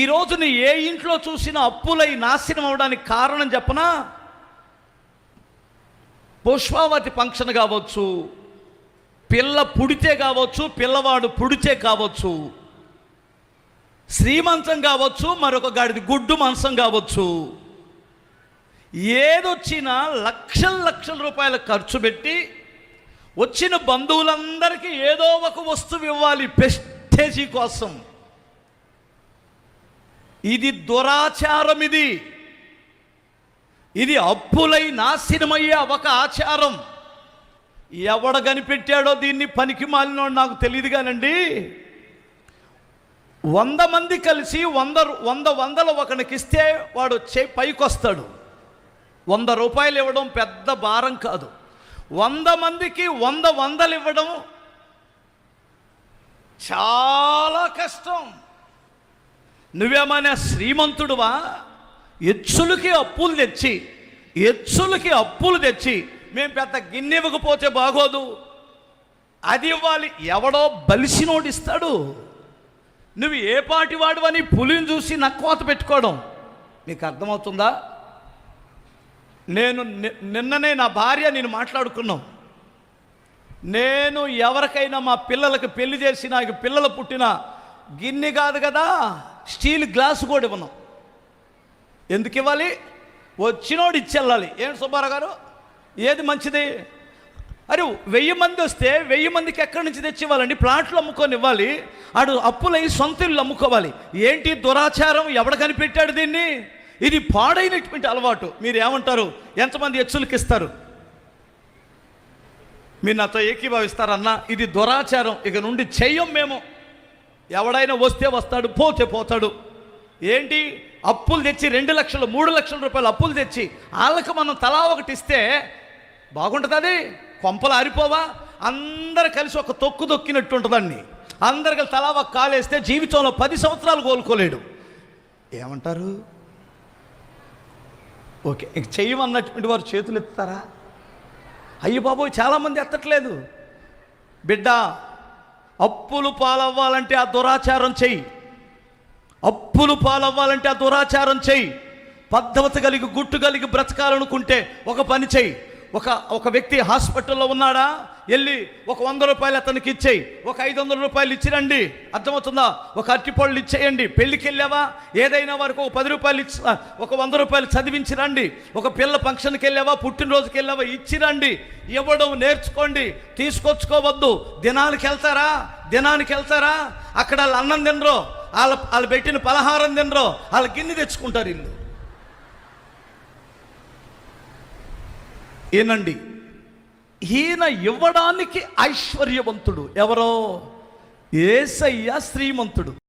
ఈ రోజుని ఏ ఇంట్లో చూసినా అప్పులై నాశనం అవడానికి కారణం చెప్పనా? పుష్పావతి ఫంక్షన్ కావచ్చు పిల్ల పుడితే కావచ్చు పిల్లవాడు పుడితే కావచ్చు శ్రీమంతం కావచ్చు మరొక గాడిది గుడ్డు మంచం కావచ్చు. ఏదొచ్చినా లక్షల లక్షల రూపాయలు ఖర్చు పెట్టి వచ్చిన బంధువులందరికీ ఏదో ఒక వస్తువు ఇవ్వాలి పెస్టేజీ కోసం. ఇది దురాచారం ఇది ఇది అప్పులై నాశనమయ్యే ఒక ఆచారం. ఎవడ కనిపెట్టాడో దీన్ని పనికి మాలినోడు నాకు తెలియదు కానండి. వంద మంది కలిసి వంద వంద వందలు ఒకనికి ఇస్తే వాడు చే పైకొస్తాడు. వంద రూపాయలు ఇవ్వడం పెద్ద భారం కాదు. వంద మందికి వంద వందలు ఇవ్వడం చాలా కష్టం. నువ్వేమైనా శ్రీమంతుడువా? ఎచ్చులకి అప్పులు తెచ్చి ఎచ్చులకి అప్పులు తెచ్చి మేము పెద్ద గిన్నె ఇవ్వకపోతే బాగోదు. అది ఇవ్వాలి. ఎవడో బలిసినోడు ఇస్తాడు. నువ్వు ఏ పాటి వాడువని పులిని చూసి నక్కోత పెట్టుకోవడం నీకు అర్థమవుతుందా? నేను ని- నిన్ననే నా భార్య నేను మాట్లాడుకున్నాం. నేను ఎవరికైనా మా పిల్లలకు పెళ్ళి చేసి నాకు పిల్లలు పుట్టిన గిన్నె కాదు కదా? స్టీల్ గ్లాసు కూడా ఇవ్వను. ఎందుకు ఇవ్వాలి? వచ్చినోడు ఇచ్చెళ్ళాలి ఏం సుబ్బారావు గారు? ఏది మంచిది? అరే వెయ్యి మంది వస్తే వెయ్యి మందికి ఎక్కడి నుంచి తెచ్చి ఇవ్వాలండి? ప్లాట్లు అమ్ముకొని ఇవ్వాలి. ఆడు అప్పులై సొంత ఇల్లు అమ్ముకోవాలి. ఏంటి దురాచారం? ఎవడ కనిపెట్టాడు దీన్ని? ఇది పాడైనటువంటి అలవాటు. మీరు ఏమంటారు ఎంతమంది ఎచ్చులకి ఇస్తారు? మీరు నాతో ఏకీభావిస్తారన్నా ఇది దురాచారం. ఇక నుండి చెయ్యం మేము. ఎవడైనా వస్తే వస్తాడు పోతే పోతాడు. ఏంటి? అప్పులు తెచ్చి రెండు లక్షలు మూడు లక్షల రూపాయలు అప్పులు తెచ్చి వాళ్ళకి మనం తలా ఒకటి ఇస్తే బాగుంటుంది అది? కొంపలు ఆరిపోవా? అందరు కలిసి ఒక తొక్కు తొక్కినట్టు ఉంటుందండి అందరు కలిసి తలా ఒక కాలేస్తే జీవితంలో పది సంవత్సరాలు కోలుకోలేడు. ఏమంటారు? ఓకే ఇక వారు చేతులు ఎత్తుతారా? అయ్యి బాబోయ్ చాలామంది ఎత్తట్లేదు. బిడ్డ అప్పులు పాలవ్వాలంటే ఆ దురాచారం చెయ్యి. అప్పులు పాలవ్వాలంటే ఆ దురాచారం చెయ్యి. పద్ధతి కలిగి గుట్టు కలిగి బ్రతకాలనుకుంటే ఒక పని చెయ్యి. ఒక ఒక వ్యక్తి హాస్పిటల్లో ఉన్నాడా? వెళ్ళి ఒక వంద రూపాయలు అతనికి ఇచ్చేయి. ఒక ఐదు వందల రూపాయలు ఇచ్చిరండి అర్థమవుతుందా? ఒక అరటిపళ్ళు ఇచ్చేయండి. పెళ్ళికి వెళ్ళావా? ఏదైనా వారికి ఒక పది రూపాయలు ఇచ్చి ఒక వంద రూపాయలు చదివించి రండి. ఒక పిల్ల ఫంక్షన్కి వెళ్ళావా? పుట్టినరోజుకి వెళ్ళావా? ఇచ్చిరండి ఇవ్వడం నేర్చుకోండి. తీసుకొచ్చుకోవద్దు. దినానికి వెళ్తారా? దినానికి వెళ్తారా? అక్కడ వాళ్ళు అన్నం తినరు. వాళ్ళ వాళ్ళు పెట్టిన పలహారం తినరు. వాళ్ళ గిన్నె తెచ్చుకుంటారు ఇల్లు. ఏనండి? ఈయన ఇవ్వడానికి ఐశ్వర్యవంతుడు. ఎవరో? ఏసయ్య శ్రీమంతుడు.